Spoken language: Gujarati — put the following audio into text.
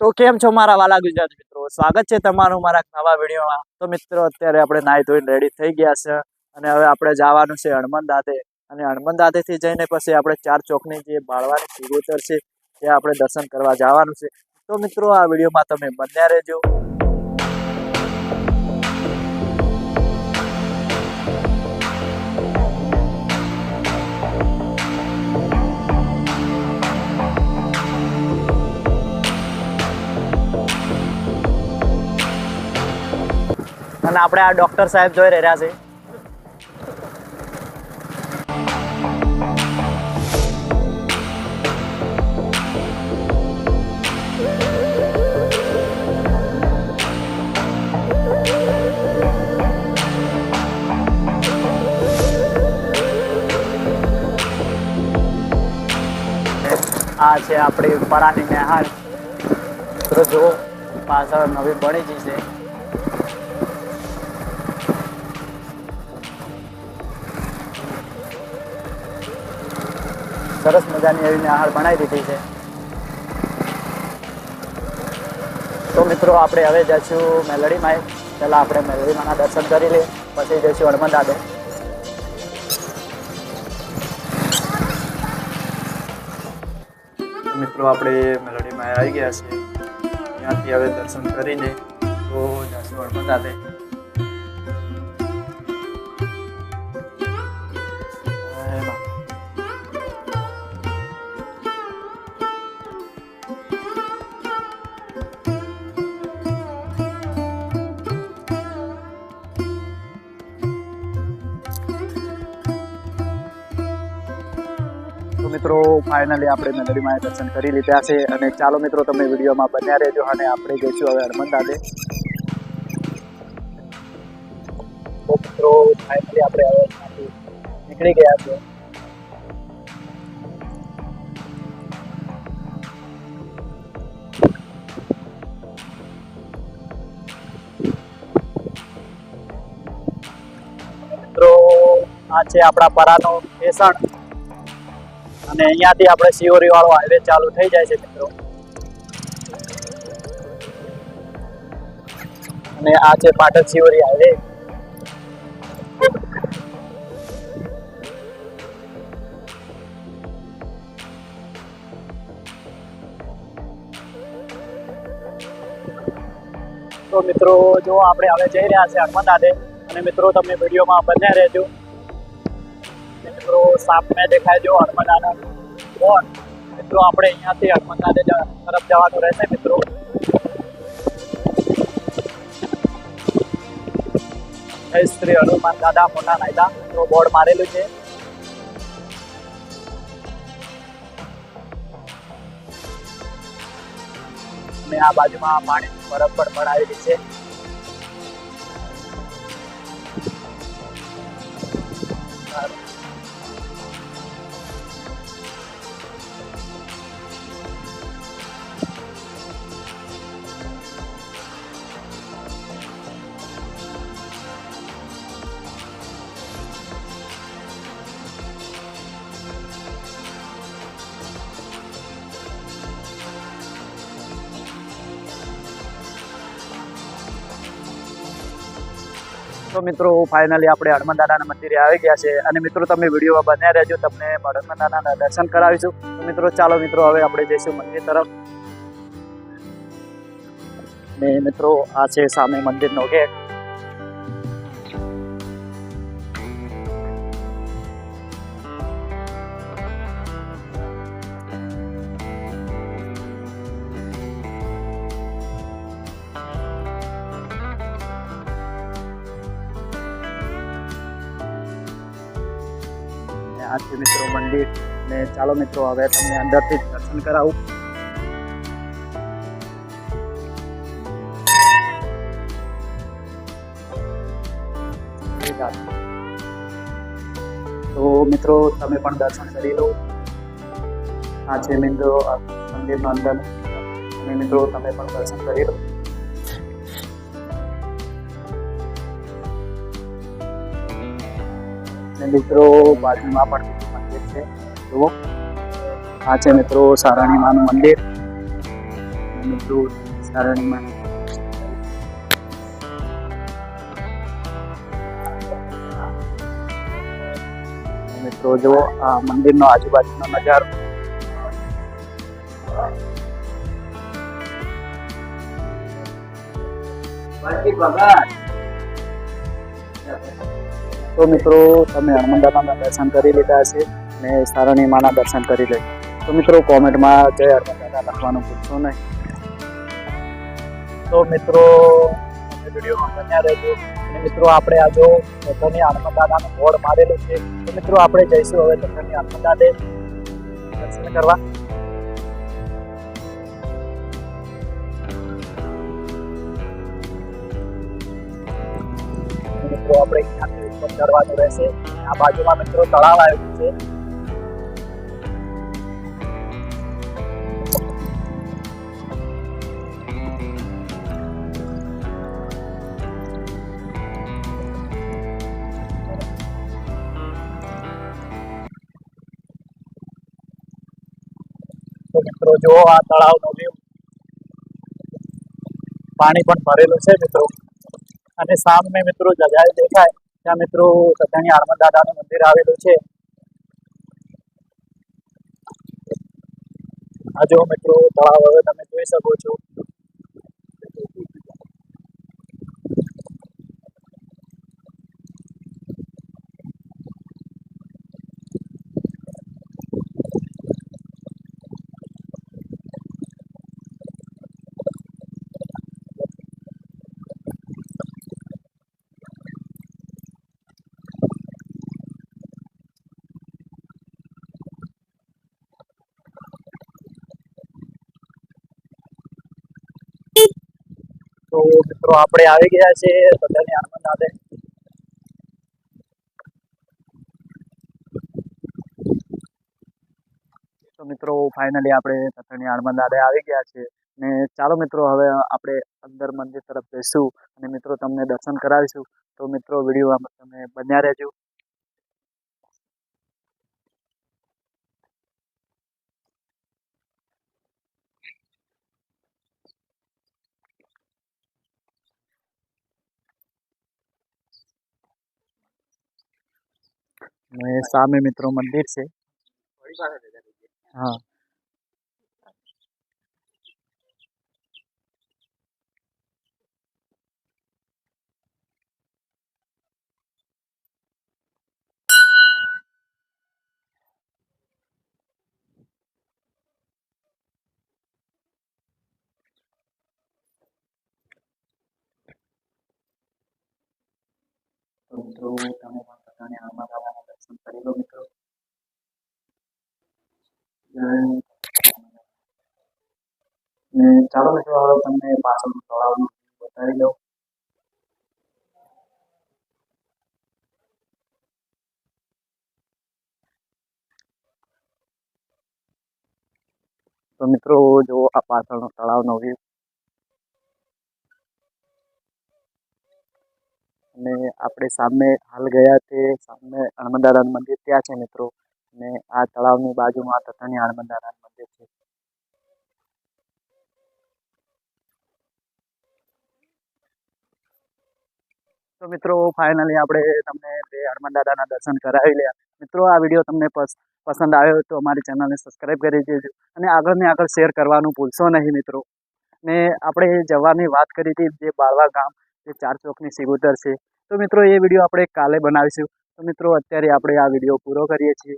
તો કેમ છો મારા વાલા ગુજરાતી મિત્રો? સ્વાગત છે તમારું મારા નવા વિડીયોમાં. તો મિત્રો, અત્યારે આપણે નાહી ધોઈને રેડી થઈ ગયા છે અને હવે આપણે જવાનું છે હનુમાન દાદે અને હનુમાન દાદેથી જઈને પછી આપણે ચાર ચોકની જે બાળવાની સિગોતર છે, ત્યાં આપણે દર્શન કરવા જવાનું છે. તો મિત્રો, આ વિડીયોમાં તમે બન્યા રહેજો. અને આપણે આ ડોક્ટર સાહેબ જોઈ રહ્યા છે. આ છે આપણી પરાની નેહાળ તો જો પાછળ નવી બની ગઈ છે. સરસ મજાની એવી આહાર બનાવી દીધી છે. તો મિત્રો, આપણે હવે જઈશું મેલડીમાં. પહેલાં આપણે મેલડીમાંના દર્શન કરી લઈએ, પછી જઈશું હનુમાન દાદે મિત્રો, આપણે મેલડીમાં આવી ગયા છે ત્યાંથી હવે દર્શન કરીને તો જઈશું હનુમાન મિત્રો ફાઇનલી આપણે નગરીમાં દર્શન કરી લીધા છે અને ચાલો મિત્રો, તમે વિડીયોમાં બન્યા રહેજો અને આપણે જઈશું હવે હનુમાન દાદે તો મિત્રો ફાઇનલી આપણે હવે નીકળી ગયા છે મિત્રો, આ છે આપણા પરાનો સ્ટેશન અને અહીંયાથી આપણે સિયોરી વાળો હાઈવે ચાલુ થઈ જાય છે મિત્રો. અને આ છે પાટણ સિયોરી હાઈવે તો મિત્રો, જો આપણે હવે જઈ રહ્યા છે હનુમાન દાદે, અને મિત્રો, તમે વિડીયોમાં બન્યા રહેજો. મિત્રો સામે દેખાય જો હનુમાન બોર્ડ મિત્રો, આપણે અહીંયાથી હનુમાન દાદે જ- તરફ જવાનું રહેશે, મિત્રો. જય શ્રી હનુમાન દાદા, મોટા નાયદા મિત્રો, બોર્ડ મારેલું છે. અને આ બાજુમાં પાણીની બરફ પણ બનાવેલી છે. તો મિત્રો ફાઇનલી આપણે હનુમાન દાદાના મંદિરે આવી ગયા છે. અને મિત્રો, તમે વિડીયોમાં બન્યા રહેજો. તમને હનુમાન દાદાના દર્શન કરાવીશું. તો મિત્રો, ચાલો મિત્રો, હવે આપણે જઈશું મંદિર તરફ. ને મિત્રો, આ છે સામે મંદિરનો ગેટ. ને આ છે મિત્રો, મંદિર ને ચાલો મિત્રો, હવે તમને અંદરથી જ દર્શન કરાવું. તો મિત્રો, તમે પણ દર્શન કરી લો. આ છે મિત્રો, આ મંદિરનો અંદર. અને મિત્રો, તમે પણ દર્શન કરી લો. અને મિત્રો બાજુમાં પણ મંદિર છે. જુઓ. આ છે મિત્રો સારાણી માનું મંદિર. મિત્રો સારાણી સારણીમાં મિત્રો જુઓ, આ મંદિરનો આજુબાજુનો નજારો. તો મિત્રો, તમે હનુમાનદાદાના દર્શન કરી લીધા હશે ને સારણી માના દર્શન કરી લઈ. તો મિત્રો, કોમેન્ટમાં જય હનુમાનદાદા લખવાનું ભૂલશો નહીં. તો મિત્રો વિડીયોમાં બન્યા રહેજો. મિત્રો, આપણે આ જો ધની હનુમાનદાદાનું બોર્ડ મારેલું છે. તો મિત્રો, આપણે જઈશું હવે ધની હનુમાનદાદે દર્શન કરવા. મિત્રો આપણે અહીંયાથી ઉપર ચડવાનું રહેશે. આ બાજુમાં મિત્રો તળાવ આવેલું છે. તો મિત્રો જો આ તળાવનો વ્યૂ પાણી પણ ભરેલું છે મિત્રો. અને સામે મિત્રો જગાએ દેખાય. ત્યાં મિત્રો સત્યાની હનુમાન દાદાનું મંદિર આવેલું છે. આ મિત્રો તળાવ હવે તમે જોઈ શકો છો. મિત્રો, આપણે આવી ગયા છે બધાને આનંદ આવે. તો મિત્રો ફાઇનલી આપણે પથ્થરની આણમાં દાદા આવી ગયા છે ને ચાલો મિત્રો, હવે આપણે અંદર મંદિર તરફ જઈશું. અને મિત્રો, તમને દર્શન કરાવીશું. તો મિત્રો વિડીયોમાં તમે બન્યા રહેજો. ને સામે મિત્રો મંદિર છે હા તો મિત્રો તમે પણ પોતાની આમાં દાદાના દર્શન કરી લો મિત્રો જય ને ચાલો મિત્રો હવે તમને પાછળનું તળાવનું બતાવી દઉં તો મિત્રો જો આ પાછળનો તળાવનો વ્યૂ અને આપણે સામે હાલ ગયા તે સામે હનુમાન દાદાનું મંદિર ત્યાં છે મિત્રો. અને આ તળાવની બાજુમાં તથાની હનુમાન મંદિર છે. તો મિત્રો ફાઇનલી આપણે તમને બે હનુમાન દાદાના દર્શન કરાવી લ્યા. મિત્રો, આ વીડિયો તમને પસ- પસંદ આવ્યો તો અમારી ચેનલને સબસ્ક્રાઈબ કરી દેજો. અને આગળ ને આગળ શેર કરવાનું ભૂલશો નહીં મિત્રો. ને આપણે જવાની વાત કરી હતી જે બાળવા ગામ જે ચાર ચોકની સિગુતર છે. તો મિત્રો, એ વીડિયો આપણે કાલે બનાવીશું. તો મિત્રો, અત્યારે આપણે આ વીડિયો પૂરો કરીએ છીએ.